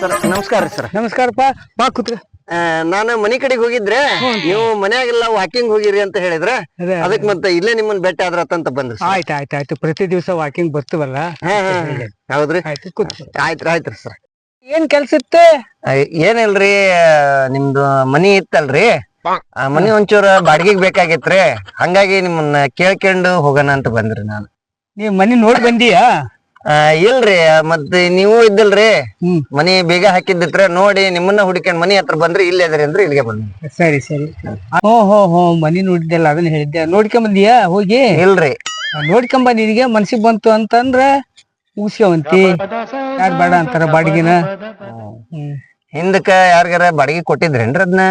Sir ನಮಸ್ಕಾರ sir. ನಮಸ್ಕಾರಪ್ಪ ಬಾ ಕೂತ್ರ ನಾನು ಮನಿ ಕಡೆಗೆ ಹೋಗಿದ್ರೆ ನೀವು ಮನ್ಯಾಗೆಲ್ಲ ವಾಕಿಂಗ್ ಹೋಗಿರಿ ಅಂತ ಹೇಳಿದ್ರೆ ಅದೇ ಅದಕ್ ಮತ್ತೆ ಇಲ್ಲೇ ನಿಮ್ಮನ್ನ ಭೇಟಿ ಆದ್ರತ್ತಂತ ಬಂದ್ರಿ sir. ಆಯ್ತು ಆಯ್ತು ಆಯ್ತು. ಪ್ರತಿ ದಿವಸ ವಾಕಿಂಗ್ ಬರ್ತೀವಲ್ಲ? ಹಾ, ಹಾ, ಹಾ. ಹೌದ್ರಿ? ಆಯ್ತು ಕೂತ್ಕೊ. ಆಯ್ತ್ರಿ ಆಯ್ತ್ರಿ ಸರ್. ಏನ್ ಕೆಲ್ಸ ಇತ್ತು? ಏನಿಲ್ರಿ ನಿಮ್ದು ಮನಿ ಇತ್ತಲ್ರಿ? ಆ ಮನಿ ಒಂಚೂರ ಬಾಡಿಗೆಗ್ ಬೇಕಾಗಿತ್ರಿ. ಹಂಗಾಗಿ ನಿಮ್ಮನ್ನ ಕೇಳ್ಕೊಂಡು ಹೋಗೋಣ ಅಂತ ಬಂದ್ರಿ ನಾನು. ನೀವ್ ಮನಿ ನೋಡಿ ಬಂದಿಯಾ? ಆ, ಇಲ್ರಿ ಮತ್ತೆ ನೀವು ಇದ್ದಲ್ರಿ. ಹ್ಮ್. ಮನಿ ಬೇಗ ಹಾಕಿದ್ದಿತ್ರ. ನೋಡಿ ನಿಮ್ಮನ್ನ ಹುಡುಕೊಂಡ್ ಮನಿ ಹತ್ರ ಬಂದ್ರಿ ಇಲ್ಲೇ ಅದ್ರಿ ಅಂದ್ರೆ ಇಲ್ಲಿಗೆ ಬಂದ್ರಿ ಸರಿ ಸರಿ. ಹೋ ಹೋ ಹೋ ಮನಿ ನೋಡಿದ್ದೆಲ್ಲ ಅದನ್ನ ಹೇಳಿದ್ದೆ. ನೋಡ್ಕೊಂಡ್ ಬಂದಿಯಾ ಹೋಗಿ. ಇಲ್ರಿ. ನೋಡ್ಕೊಂಬ ನಿನಗೆ ಮನ್ಸಿಗ್ ಬಂತು ಅಂತಂದ್ರ ಮುಗಿಸ್ಕೊಂತಿ ಯಾರ್ ಬೇಡ ಅಂತಾರ ಬಾಡಿಗೆನ? ಹ್ಮ್. ಹಿಂದಕ್ಕ ಯಾರಿಗಾರ ಬಾಡಿಗೆ ಕೊಟ್ಟಿದ್ರೇನ್ರಿ ಅದನ್ನ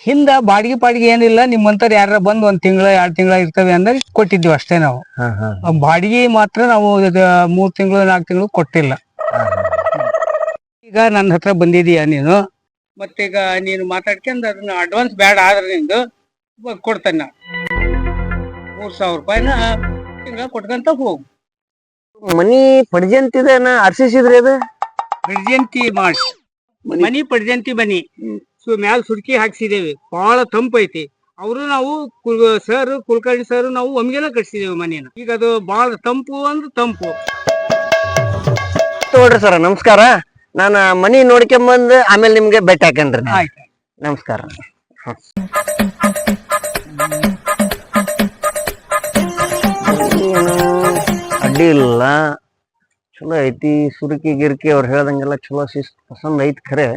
ಹಿಂದ ಬಾಡಿಗೆ ಪಾಡಿಗೆ ಏನಿಲ್ಲ ನಿಮ್ಮಂತರ ಯಾರ ಬಂದ್ ಒಂದ್ ತಿಂಗಳ ಎರಡ್ ತಿಂಗಳ ಇರ್ತವೆ ಅಂದ್ರೆ ಕೊಟ್ಟಿದ್ವಿ ಅಷ್ಟೇ ನಾವು. ಬಾಡಿಗೆ ಮಾತ್ರ ನಾವು ಮೂರ್ ತಿಂಗಳು ನಾಲ್ಕು ತಿಂಗಳು ಕೊಟ್ಟಿಲ್ಲ. ಈಗ ನನ್ನ ಹತ್ರ ಬಂದಿದೀಯ ನೀನು. ಮತ್ತೀಗ ನೀನು ಮಾತಾಡ್ಕೊಂಡ್ ಅದನ್ನ ಅಡ್ವಾನ್ಸ್ ಬೇಡ ಆದ್ರೆ ನಿಂದು ಕೊಡ್ತೇನೆ ನಾ ಮೂರ್ ಸಾವಿರ ರೂಪಾಯಿನ ತಿಂಗಳ ಕೊಟ್ಕಂತ ಹೋಗು. ಮನಿ ಪಡ್ಜಂತಿದೇನ ಅರ್ಸಿಸಿದ್ರಿ ಅದ? ಪಡ್ಜಂತಿ ಮಾಡಿ ಮನಿ ಪಡ್ಜಂತಿ ಬನ್ನಿ ಸು ಮ್ಯಾಲ ಸುಡ್ಕಿ ಹಾಕ್ಸಿದೇವಿ. ಬಹಳ ತಂಪೈತಿ ಅವರು ನಾವು ಸರ್ ಕುಲಕರ್ಣಿ ಸರ್ ನಾವು ಒಮ್ಗೆನ ಕಟ್ಸಿದೇವಿ ಮನೇನ. ಈಗ ಅದು ಬಹಳ ತಂಪು ಅಂದ್ರೆ ತಂಪು. ನೋಡ್ರಿ ಸರ್ ನಮಸ್ಕಾರ. ನಾನು ಮನಿ ನೋಡ್ಕೊಂಬಂದು ಆಮೇಲೆ ನಿಮ್ಗೆ ಭೇಟಿ ಹಾಕೇನ್ರಿ ಆಯ್ತು ನಮಸ್ಕಾರ. ಅಡ್ಡಿ ಇಲ್ಲ. ಚಲೋ ಐತಿ. ಸುರುಕಿ ಗಿರ್ಕಿ ಅವ್ರು ಹೇಳ್ದಂಗೆಲ್ಲ ಚಲೋ ಶಿಸ್ತು ಪಸಂದ್ ಐತಿ ಖರೆ.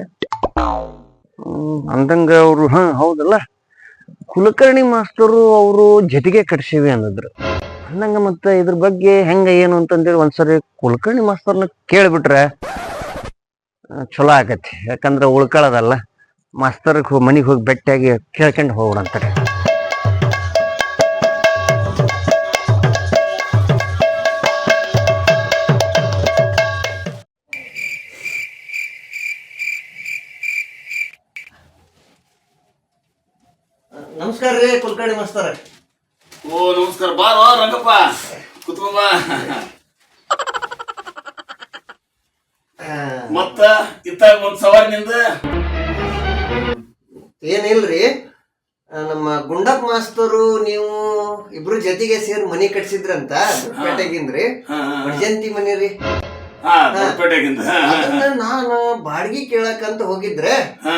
ಅಂದಂಗ ಅವರು, ಹಾ, ಹೌದಲ್ಲ? ಕುಲಕರ್ಣಿ ಮಾಸ್ತರು ಅವರು ಜೊತೆಗೆ ಕಟ್ಸಿವಿ ಅನ್ನದ್ರು. ಅಂದಂಗ ಮತ್ತೆ ಇದ್ರ ಬಗ್ಗೆ ಹೆಂಗ, ಏನು ಅಂತಂದೇಳಿ ಒಂದ್ಸರಿ ಕುಲಕರ್ಣಿ ಮಾಸ್ತರ್ನ ಕೇಳ್ಬಿಟ್ರೆ ಚಲೋ ಆಗತ್ತೆ. ಯಾಕಂದ್ರೆ ಉಳ್ಕೊಳ್ಳೋದಲ್ಲ ಮಾಸ್ತರ್ ಮನೆಗೆ ಹೋಗಿ ಬೆಟ್ಟಿಯಾಗಿ ಕೇಳ್ಕೊಂಡು ಹೋಗೋಣ ಅಂತಾರೆ ನಮಸ್ಕಾರ ರೀ ಕುಲಕರ್ಣಿ ಮಾಸ್ತಾರ. ಓ ನಮಸ್ಕಾರ. ಬಾರೋ ರಂಗಪ್ಪ. ಕುತ್ಕೊಂಬ. ಮತ್ತ ಇತ್ತ ಒಂದ್ ಸವಾರಿ ನಿಂದ? ಏನಿಲ್ರಿ ನಮ್ಮ ಗುಂಡಪ್ಪ ಮಾಸ್ತರು ನೀವು ಇಬ್ರು ಜೊತೆಗೆ ಸೇರಿ ಮನಿ ಕಟ್ಸಿದ್ರಂತ ಪೇಟೆಗಿಂದ್ರಿ ಹಾ, ಮನೆ ರೀ. ನಾನು ಬಾಡಿಗೆ ಕೇಳಕಂತ ಹೋಗಿದ್ರೆ ಹಾ.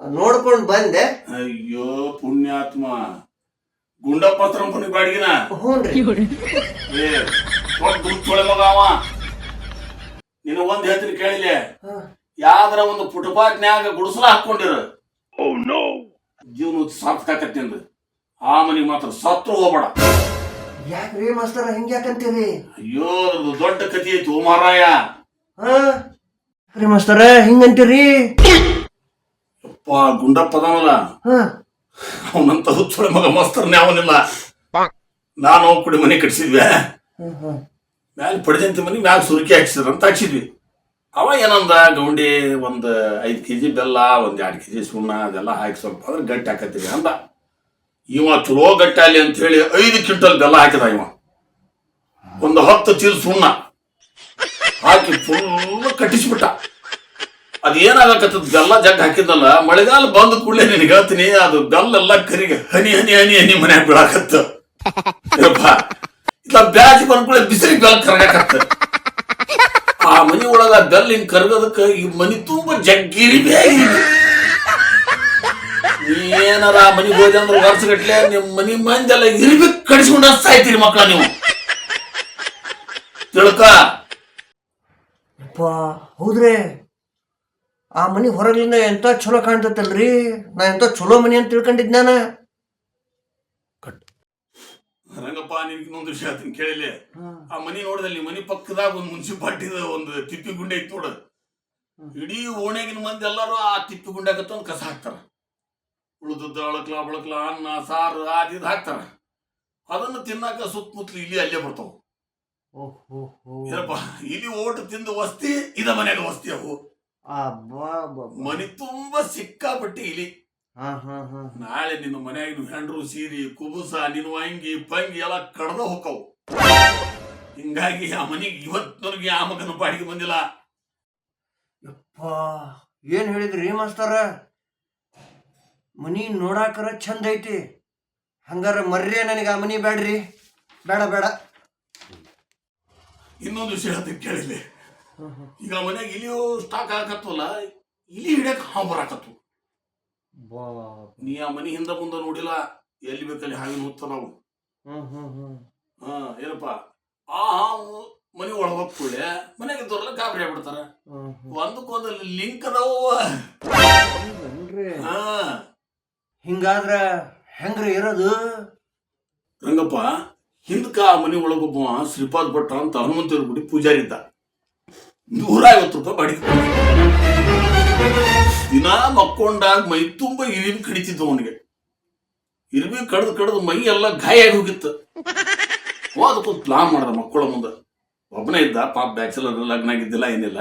ನೋಡ್ಕೊಂಡ್ ಬಂದೆ. ಅಯ್ಯೋ ಪುಣ್ಯಾತ್ಮ. ಗುಂಡಪ್ಪ ಹತ್ರ ಬಾಡಿಗಿನ? ಹ್ಞೂನ್ರಿ ಏ ದೊಡ್ಡ ದುಡ್ಡು ಮಗ ಅವ ನಿನ್ನ ಒಂದ್ ಹೇಳ್ತೀನಿ ಕೇಳಿಲೆ. ಯಾವ್ದ್ರ ಒಂದು ಫುಟ್ಪಾತ್ನ್ಯಾಗ ಗುಡಿಸಲ ಹಾಕೊಂಡಿರ ಜೀವನ ಆಕತ್ತಿ ನಿಂದು ಆ ಮನಿಗೆ ಮಾತ್ರ ಸತ್ರು ಹೋಗ್ಬೇಡ. ಯಾಕ್ರಿ ಮಾಸ್ತರ ಹಿಂಗ ಯಾಕಂತೀರಿ? ಅಯ್ಯೋ ಅದ್ರದ್ದು ದೊಡ್ಡ ಕತಿ ಐತಿ ಓ ಮಾರಾಯ ಹಾ. ರೀ ಮಾಸ್ತರ ಹಿಂಗಂತೀರಿ ಯಪ್ಪ ಗುಂಡಪ್ಪ ಅದಾನಲ್ಲ. ಹಾ. ಅವನಂತ ಹುಚ್ಚುಳ ಮಗ ಮಸ್ತರ್ನೇ ಅವನಿಲ್ಲ. ನಾನು ಕುಡಿ ಮನೆ ಕಟ್ಸಿದ್ವಿ. ಮ್ಯಾಲ ಪಡೆದಂತ ಮನೆ ಮ್ಯಾಲ ಸುರುಕಿ ಹಾಕ್ಸಿದ್ರ ಅಂತ ಹಾಕ್ಸಿದ್ವಿ. ಅವ ಏನಂದ ಗೌಂಡಿ ಒಂದು ಐದು ಕೆ ಕೆಜಿ ಬೆಲ್ಲ ಒಂದು ಎರಡು ಕೆ ಜಿ ಸುಣ್ಣ ಅದೆಲ್ಲ ಹಾಕಿ ಸ್ವಲ್ಪ ಅಂದ್ರೆ ಗಟ್ಟಿ ಹಾಕತ್ತೀವಿ ಅಂದ. ಇವ ಚಲೋ ಗಟ್ಟಿ ಅಲ್ಲಿ ಅಂತ ಹೇಳಿ ಐದು ಕ್ವಿಂಟಲ್ ಬೆಲ್ಲ ಹಾಕಿದ ಇವ. ಒಂದು ಹತ್ತು ಚೀಲ ಸುಣ್ಣ ಹಾಕಿ ಫುಲ್ ಕಟ್ಟಿಸ್ಬಿಟ್ಟ. ಅದ್ ಏನಾಗಕತ್ತದ? ಬೆಲ್ಲ ಜಗ್ ಹಾಕಿದ್ದಲ್ಲ ಮಳೆಗಾಲ ಬಂದ ಕೂಡಲೇ ನಿನಗೆ ಹೇಳ್ತೀನಿ, ಅದು ಬೆಲ್ಲ ಎಲ್ಲ ಕರಿಗೆ ಹನಿ ಹನಿ ಹನಿ ಹನಿ ಮನ್ಯಾಗ ಬೀಳಾಕತ್ತ. ಇಲ್ಲ ಬ್ಯಾಚ್ ಕೂಡಲೇ ಬಿಸಿಲಿಗೆ ಬೆಲ್ಲ ಕರಗಾಕತ್ತ. ಆ ಮನಿ ಒಳಗ ಬೆಲ್ಲ ಹಿಂಗ್ ಕರಗದಕ್ಕ ಈ ಮನಿ ತುಂಬಾ ಜಗ್ಗಿರಿ ಏನಾರ ಆ ಮನಿಗೆ ಹೋದೆ ಅಂದ್ರೆ ವರ್ಷಗಟ್ಲೆ ನಿಮ್ ಮನಿ ಮಂದೆಲ್ಲ ಇರ್ಬಿ ಕಡಿಸ್ಕೊಂಡ ಸಾಯ್ತೀರಿ ಮಕ್ಕಳ ನೀವು. ತಿಳ್ಕ. ಹೌದ್ರಿ ಆ ಮನಿ ಹೊರಗಿಂದ ಎಂತ ಚಲೋ ಕಾಣ್ತೈತಲ್ರಿ? ನಾ ಎಂತ ಚಲೋ ಮನಿ ಅಂತ ತಿಳ್ಕೊಂಡಿದ್ ನಾನ? ರಂಗಪ್ಪ ನಿನ್ಗೆ ಇನ್ನೊಂದು ವಿಷಯ ಅದನ್ನ ಕೇಳಿಲ್ಲ ಆ ಮನಿ ನೋಡಿದಲ್ಲಿ ಮನಿ ಪಕ್ಕದಾಗ ಒಂದು ಮುನ್ಸಿಪಾಲ್ಟಿದ ಒಂದು ತಿಪ್ಪಿ ಗುಂಡೆ ಇತ್ತು ನೋಡ ಇಡೀ ಓಣ್ಯಾಗಿನ ಮಂದಿ ಎಲ್ಲರೂ ಆ ತಿಪ್ಪಿ ಗುಂಡ್ಯಾಗತ್ತ ಒಂದು ಕಸ ಹಾಕ್ತಾರ. ಉಳಿದದ್ದು ಅಳಕ್ಲ ಬಳಕ್ಲ ಅನ್ನ ಸಾರು ಅದು ಇದು ಹಾಕ್ತಾರ. ಅದನ್ನು ತಿನ್ನಾಕ ಸುತ್ತಮುತ್ತಲು ಇಲ್ಲಿ ಅಲ್ಲೇ ಬರ್ತಾವ. ಇಲ್ಲಿ ಇಲಿ ಓಟ್ ತಿಂದು ವಸ್ತಿ ಇದ ಮನೆಯಾಗ ವಸ್ತಿ ಅವು. ಮನಿ ತುಂಬಾ ಸಿಕ್ಕಾಪಟ್ಟಿ ಇಲಿ. ಹಾ ಹಾ ಹಾ ನಾಳೆ ನಿನ್ನ ಮನ್ಯಾಗ ಹೆಂಡ್ರು ಸೀರಿ ಕುಬುಸ ನಿನ್ನ ಅಂಗಿ ಪಂಗಿ ಎಲ್ಲ ಕಡ್ದ ಹೋಕವು ಹಿಂಗಾಗಿ ಆ ಮನಿಗೆ ಇವತ್ತರ್ಗೆ ಆ ಮಗನ ಬಾಡಿಗೆ ಬಂದಿಲ್ಲ. ಯಪ್ಪಾ ಏನ್ ಹೇಳಿದ್ರಿ ಮಾಸ್ತರ? ಮನಿ ನೋಡಾಕರ ಚಂದ ಐತಿ. ಹಂಗಾರ ಮರ್ರಿ ನನಗೆ ಆ ಮನಿ ಬೇಡ್ರಿ ಬೇಡ ಬೇಡ. ಇನ್ನೊಂದು ವಿಷಯ ಅದಕ್ಕೆ ಕೇಳಿಲ್ಲ. ಈಗ ಮನ್ಯಾಗ ಇಲಿಯೋ ಸ್ಟಾಕ್ ಹಾಕತ್ವಲ್ಲ ಇಲಿ ಹಿಡಿಯಕ್ ಹಾವು ಬರಾಕತ್ವು ನೀ ಆ ಮನಿ ಹಿಂದ ಮುಂದೆ ನೋಡಿಲ್ಲ ಎಲ್ಲಿ ಬೇಕಲ್ಲಿ ಹಾವಿನ ಹುತ್ತ ನಾವು. ಹಾ ಏನಪ್ಪ ಆ ಹಾವು ಮನಿ ಒಳಗೆ ಹೋಗ್ಕೊಳ್ಳೆ ಮನೆಗೆ ಇದ್ದವ್ರೆಲ್ಲ ಗಾಬರಿ ಆಗ್ಬಿಡ್ತಾರ. ಒಂದಕ್ಕೊಂದು ಲಿಂಕ್ ಅದಾವ. ಹಾ. ಹಿಂಗಾದ್ರ ಹೆಂಗ್ರಿ ಇರೋದು? ರಂಗಪ್ಪ ಹಿಂದಕ್ಕ ಆ ಮನಿ ಒಳಗೊಬ್ಬ ಶ್ರೀಪಾದ್ ಭಟ್ ಅಂತ ಹನುಮಂತ ಪೂಜಾರಿ ಇದ್ದ. ನೂರ ಐವತ್ತು ರೂಪಾಯಿ ಬಾಡಿಗೆ ದಿನ ಮಕ್ಕೊಂಡಾಗ ಮೈ ತುಂಬ ಇರಿವಿ ಕಡಿತಿದ್ವು ಅವನಿಗೆ. ಇರಿವಿ ಕಡ್ದು ಕಡ್ದು ಮೈ ಎಲ್ಲ ಗಾಯ ಆಗಿ ಹೋಗಿತ್ತು. ಅದಕ್ಕೊಂದು ಪ್ಲಾನ್ ಮಾಡ್ದ ಮಕ್ಕಳ ಮುಂದೆ. ಒಬ್ಬನೇ ಇದ್ದ, ಪಾಪ ಬ್ಯಾಚಲರ್ ಲಗ್ನ ಆಗಿದ್ದಿಲ್ಲ, ಏನಿಲ್ಲ.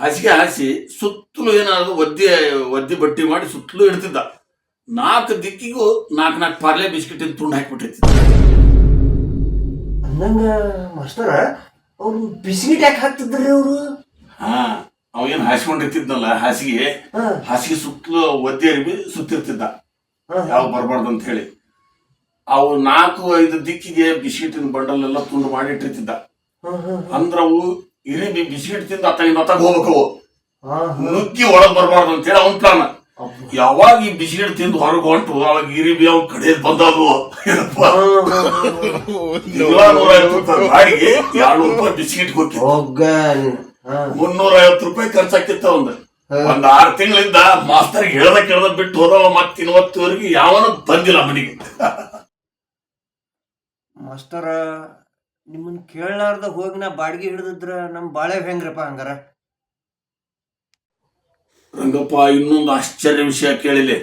ಹಾಸಿಗೆ ಹಾಸಿ ಸುತ್ತಲೂ ಏನಾದ್ರು ಒದ್ದೆ ಒದ್ದೆ ಬಟ್ಟಿ ಮಾಡಿ ಸುತ್ತಲೂ ಇಡ್ತಿದ್ದ. ನಾಲ್ಕು ದಿಕ್ಕಿಗೂ ನಾಲ್ಕು ನಾಲ್ಕು ಪಾರ್ಲೆ ಬಿಸ್ಕಿಟ್ ತುಂಡು ಹಾಕಿಬಿಟ್ಟಿರ್ತಿದ್ದ. ಮಾಸ್ತರ ಅವ್ರು ಬಿಸ್ಕಿಟ್ ಯಾಕೆ ಹಾಕ್ತಿದ್ರಿ ಅವರು? ಹಾ ಅವೇನ್ ಹಾಸಿಕೊಂಡಿರ್ತಿದ್ನಲ್ಲ ಹಾಸಿಗೆ. ಹಾಸಿಗೆ ಸುತ್ತಲೂ ಒದ್ದೆ ಅರಿವಿ ಸುತ್ತಿರ್ತಿದ್ದ. ಯಾವ ಬರಬಾರ್ದು ಅಂತ ಹೇಳಿ ಅವು ನಾಲ್ಕು ಐದು ದಿಕ್ಕಿಗೆ ಬಿಸ್ಕಿಟಿನ ಬಂಡಲ್ ಎಲ್ಲ ತುಂಡು ಮಾಡಿ ಇಟ್ಟಿರ್ತಿದ್ದ ಅಂದ್ರ ಅವು ಇರಿಬಿ ಬಿಸ್ಕಿಟ್ ತಿಂದ ಅತ್ತಾಗಿಂದ ಅತ್ತಾಗ ಹೋಗ್ಬೇಕು ನುಗ್ಗಿ ಒಳಗ್ ಬರಬಾರ್ದು ಅಂತ ಹೇಳಿ ಅವನ್ ಪ್ಲಾನ್. ಯಾವಾಗ ಈ ಬಿಸಿನೀರು ತಿಂದು ಹೊರಗೆ ಹೊಂಟು ಅವಾಗ ಇರಿಬಿ ಅವ್ ಕಡೆ ಬಂದದು ಬಾಡಿಗೆ ಎರಡು ರೂಪಾಯಿ ಬಿಸ್ಕಿಟ್ ಹೋಗ ಮುನ್ನೂರ ಐವತ್ತು ರೂಪಾಯಿ ಖರ್ಚಾಕಿತ್ತ ಒಂದ್ ಒಂದ್ ಆರ್ ತಿಂಗಳಿಂದ ಮಾಸ್ತರ್ ಹೇಳ್ದ ಕೇಳ್ದ ಬಿಟ್ಟು ಹೋದವ ಮತ್ ಇವತ್ತುವರೆಗೆ ಯಾವನು ಬಂದಿಲ್ಲ ಮನೆಗೆ. ಮಾಸ್ತರ ನಿಮ್ಮನ್ ಕೇಳಲಾರ್ದ ಹೋಗಿ ನಾ ಬಾಡಿಗೆ ಹಿಡಿದಿದ್ರ ನಮ್ ಬಾಳೆ ಹೆಂಗ್ರಪ್ಪ ಹಂಗಾರ? ರಂಗಪ್ಪ ಇನ್ನೊಂದು ಆಶ್ಚರ್ಯ ವಿಷಯ ಕೇಳಿಲೆ.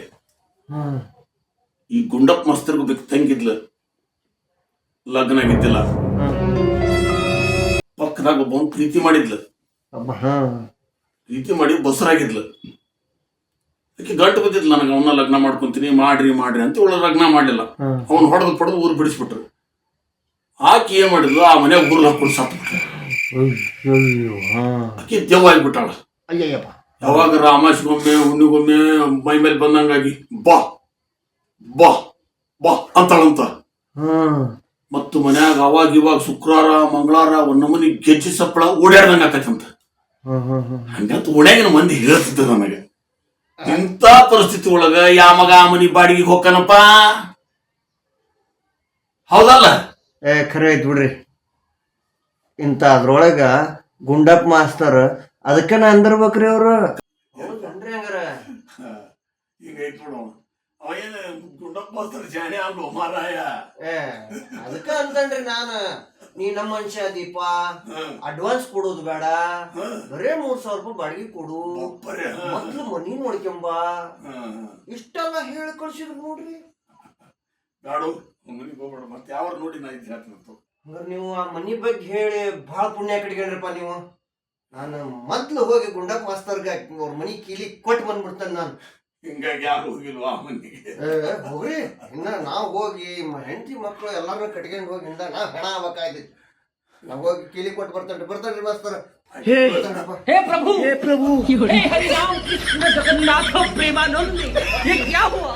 ಈ ಗುಂಡಪ್ಪ ಮಸ್ತರ್ಗು ಬೇಕು ತಂಗಿದ್ಲ. ಲಗ್ನ ಆಗಿದ್ದಿಲ್ಲ. ಪಕ್ಕದಾಗ ಒಬ್ಬ ಪ್ರೀತಿ ಮಾಡಿದ್ಲು. ಪ್ರೀತಿ ಮಾಡಿ ಬಸರಾಗಿದ್ಲು. ಆಕೆ ಗಂಟು ಬಿದ್ದಿದ್ಲು ನನಗೆ ಅವನ್ನ ಲಗ್ನ ಮಾಡ್ಕೊಂತೀನಿ ಮಾಡ್ರಿ ಮಾಡ್ರಿ ಅಂತ ಇವಳು ಲಗ್ನ ಮಾಡಲಿಲ್ಲ. ಅವ್ನ ಹೊಡೆದು ಪಡೆದು ಊರು ಬಿಡಿಸ್ಬಿಟ್ರು. ಆಕೆ ಏನ್ ಮಾಡಿದ್ಲು? ಆ ಮನೆ ಊರ್ಲ ಹಾಕೊಂಡು ಸತ್ತು ಬಿಟ್ರು ಅಯ್ಯಯ್ಯೋ ಹಾ ಆಕೆ ದೆವ್ವ ಆಗ್ಬಿಟ್ಟಾಳ. ಅಯ್ಯಯ್ಯಪ್ಪ. ಯಾವಾಗ ರಾಮಾಶಿಗೊಮ್ಮೆ ಹುಣ್ಣಿಗೊಮ್ಮೆ ಮೈ ಮೇಲೆ ಬಂದಂಗಾಗಿ ಬಾ ಬಾ ಬಾ ಅಂತಳಂತ. ಹ್ಮ್ ಮತ್ತು ಮನ್ಯಾಗ ಅವಾಗ ಇವಾಗ ಶುಕ್ರವಾರ ಮಂಗಳವಾರ ಒಂದ್ ನಮೂನಿ ಗೆಜ್ಜಿ ಸಪ್ಪಳ ಓಡಾಡ್ದಂಗ ಆಕತ್ತಂತ ಹಂಗಂತ ಓಡ್ಯಾಗಿನ ಮಂದಿ ಹೇಳ್ತಿದ್ದ ನಮಗೆ. ಇಂಥ ಪರಿಸ್ಥಿತಿ ಒಳಗ ಯಾ ಮಗ ಆ ಮನಿ ಬಾಡಿಗೆ ಹೋಗ್ಕನಪ್ಪ ಹೌದಲ್ಲ? ಏ ಖರೆ ಐತ್ ಬಿಡ್ರಿ. ಇಂತ ಅದ್ರೊಳಗ ಗುಂಡಪ್ಪ ಮಾಸ್ತರ್ ಅದಕ್ಕ ನಾ ಅಂದಿರ್ಬೇಕ್ರಿ ಅವರು. ಈಗ ಐತ್ ನೋಡು ಅವ ಏನ ಗುಂಡಪ್ಪ ಜಾಣೆ ಅಲ್ವ ಮಾರಾಯ? ಏ ಅದಕ್ಕ ಅಂತನ್ರಿ ನಾನ. ನೀ ನಮ್ಮ ಮನುಷ್ಯ ದೀಪ ಅಡ್ವಾನ್ಸ್ ಕೊಡೋದು ಬೇಡ. ಬರೇ ಮೂರ್ ಸಾವಿರ ರೂಪಾಯಿ ಬಾಡಿಗೆ ಕೊಡು. ಮೊದ್ಲು ಮನಿ ನೋಡ್ಕೊಂಬ. ಇಷ್ಟೆಲ್ಲ ಹೇಳಿ ಕಳ್ಸಿದ್ರು ನೋಡ್ರಿ. ಬ್ಯಾಡು ಮನಿಗೆ ಹೋಗ್ಬೇಡ. ಮತ್ತೆ ಯಾವ ನೋಡಿ ನಾ ಇದು ಹೇಳ್ತೀನಿ ನೀವು ಆ ಮನಿ ಬಗ್ಗೆ ಹೇಳಿ ಬಹಳ ಪುಣ್ಯ ಕಟ್ಕೊಂಡ್ರಪ್ಪ ನೀವು. ನಾನು ಮೊದ್ಲು ಹೋಗಿ ಗುಂಡಪ್ಪ ಮಾಸ್ತರ್ಗ ಅವ್ರ ಮನಿ ಕೀಲಿ ಕೊಟ್ಟು ಬಂದ್ಬಿಡ್ತೇನೆ ನಾನು ಹಿಂಗಾಗಿ ಯಾರು ಹೋಗಿಲ್ವಾ ಆ ಮನಿಗೆ ಏ, ಹೋಗ್ರಿ ಇನ್ನ ನಾವು ಹೋಗಿ ಹೆಂಡತಿ ಮಕ್ಕಳು ಎಲ್ಲಾರು ಕಟ್ಕೊಂಡು ಹೋಗಿ ಹಿಂದ ನಾ ಹೆಣ ಆಗ್ಬೇಕಾಯ್ತಿತ್ತು ನಾವು ಹೋಗಿ ಕೀಲಿ ಕೊಟ್ಟು ಬರ್ತೇನ್ರಿ ಬರ್ತೇನ್ರಿ ಮಾಸ್ತರ್ ಬರ್ತೇನ್ರಪ್ಪ. हे प्रभु हे प्रभु हे हरि राम कृष्ण जगन्नाथ प्रेमानंद ये क्या हुआ